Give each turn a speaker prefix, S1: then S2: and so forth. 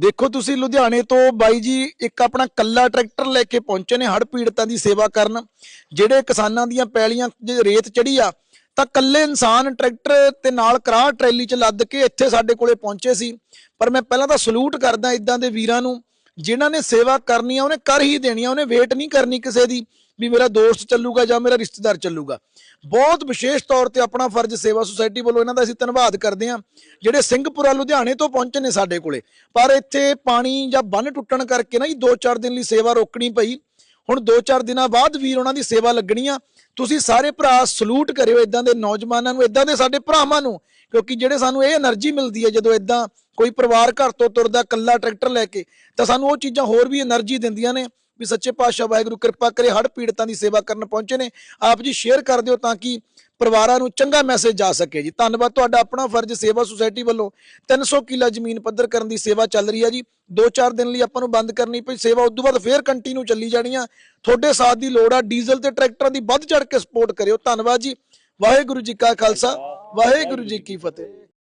S1: ਦੇਖੋ ਤੁਸੀਂ ਲੁਧਿਆਣੇ ਤੋਂ ਬਾਈ ਜੀ, ਇੱਕ ਆਪਣਾ ਕੱਲਾ ਟਰੈਕਟਰ ਲੈ ਕੇ ਪਹੁੰਚੇ ਨੇ ਹੜ੍ਹ ਪੀੜਤਾਂ ਦੀ ਸੇਵਾ ਕਰਨ। ਜਿਹੜੇ ਕਿਸਾਨਾਂ ਦੀਆਂ ਪੈਲੀਆਂ ਜੇ ਰੇਤ ਚੜੀ ਆ, ਤਾਂ ਕੱਲੇ ਇਨਸਾਨ ਟਰੈਕਟਰ ਤੇ ਨਾਲ ਕਰਾਹ ਟਰੈਲੀ 'ਚ ਲੱਦ ਕੇ ਇੱਥੇ ਸਾਡੇ ਕੋਲੇ ਪਹੁੰਚੇ ਸੀ। ਪਰ ਮੈਂ ਪਹਿਲਾਂ ਤਾਂ ਸਲੂਟ ਕਰਦਾ ਇਦਾਂ ਦੇ ਵੀਰਾਂ ਨੂੰ, ਜਿਨ੍ਹਾਂ ਨੇ ਸੇਵਾ ਕਰਨੀ ਆ, ਉਹਨੇ ਕਰ ਹੀ ਦੇਣੀ ਆ, ਉਹਨੇ ਵੇਟ ਨਹੀਂ ਕਰਨੀ ਕਿਸੇ ਦੀ। ਵੀ ਮੇਰਾ ਦੋਸਤ ਚੱਲੂਗਾ ਜਾਂ ਮੇਰਾ ਰਿਸ਼ਤੇਦਾਰ ਚੱਲੂਗਾ। ਬਹੁਤ ਵਿਸ਼ੇਸ਼ ਤੌਰ ਤੇ ਆਪਣਾ ਫਰਜ਼ ਸੇਵਾ ਸੁਸਾਇਟੀ ਵੱਲੋਂ ਇਹਨਾਂ ਦਾ ਅਸੀਂ ਧੰਨਵਾਦ ਕਰਦੇ ਹਾਂ, ਜਿਹੜੇ ਸਿੰਘਪੁਰਾ ਲੁਧਿਆਣੇ ਤੋਂ ਪਹੁੰਚੇ ਨੇ ਸਾਡੇ ਕੋਲੇ। ਪਰ ਇੱਥੇ ਪਾਣੀ ਜਾਂ ਬੰਨ ਟੁੱਟਣ ਕਰਕੇ ਨਾ ਜੀ 2-4 ਦਿਨ ਲਈ ਸੇਵਾ ਰੋਕਣੀ ਪਈ। ਹੁਣ 2-4 ਦਿਨਾਂ ਬਾਅਦ ਵੀਰ ਉਹਨਾਂ ਦੀ ਸੇਵਾ ਲੱਗਣੀ ਆ। ਤੁਸੀਂ ਸਾਰੇ ਭਰਾ ਸਲੂਟ ਕਰਿਓ ਇਦਾਂ ਦੇ ਨੌਜਵਾਨਾਂ ਨੂੰ ਇਦਾਂ ਦੇ ਸਾਡੇ ਭਰਾਵਾਂ ਨੂੰ, ਕਿਉਂਕਿ ਜਿਹੜੇ ਸਾਨੂੰ ਇਹ એનર્ਜੀ ਮਿਲਦੀ ਹੈ ਜਦੋਂ ਇਦਾਂ ਕੋਈ ਪਰਿਵਾਰ ਘਰ ਤੋਂ ਤੁਰਦਾ, ਇਕੱਲਾ ਟਰੈਕਟਰ ਲੈ ਕੇ, ਤਾਂ ਸਾਨੂੰ ਉਹ ਚੀਜ਼ਾਂ ਹੋਰ ਵੀ એનર્ਜੀ ਦਿੰਦੀਆਂ ਨੇ। ਵੀ ਸੱਚੇ ਪਾਤਸ਼ਾਹ ਵਾਹਿਗੁਰੂ ਕਿਰਪਾ ਕਰੇ ਹੜ ਪੀੜਤਾਂ ਦੀ ਸੇਵਾ ਕਰਨ ਪਹੁੰਚੇ ਨੇ। ਆਪ ਜੀ ਸ਼ੇਅਰ ਕਰ ਦਿਓ ਤਾਂ ਕਿ ਪਰਿਵਾਰਾਂ ਨੂੰ ਚੰਗਾ ਮੈਸੇਜ ਜਾ ਸਕੇ ਜੀ। ਧੰਨਵਾਦ ਤੁਹਾਡਾ ਆਪਣਾ ਫਰਜ਼ ਸੇਵਾ ਸੁਸਾਇਟੀ ਵੱਲੋਂ। 300 ਕਿੱਲਾ ਜ਼ਮੀਨ ਪੱਧਰ ਕਰਨ ਦੀ ਸੇਵਾ ਚੱਲ ਰਹੀ ਹੈ ਜੀ। 2-4 ਦਿਨ ਲਈ ਆਪਾਂ ਨੂੰ ਬੰਦ ਕਰਨੀ ਪਈ। ਸੇਵਾ ਉਸ ਤੋਂ ਬਾਅਦ ਫੇਰ ਕੰਟੀਨਿਊ ਚੱਲੀ ਜਾਣੀ ਆ। ਤੁਹਾਡੇ ਸਾਥ ਦੀ ਲੋੜ ਆ। ਡੀਜ਼ਲ ਤੇ ਟਰੈਕਟਰਾਂ ਦੀ ਵੱਧ ਚੜ ਕੇ ਸਪੋਰਟ ਕਰਿਓ। ਧੰਨਵਾਦ ਜੀ। ਵਾਹਿਗੁਰੂ ਜੀ ਕਾ ਖਾਲਸਾ। ਵਾਹਿਗੁਰੂ ਜੀ ਕੀ ਫਤਿਹ।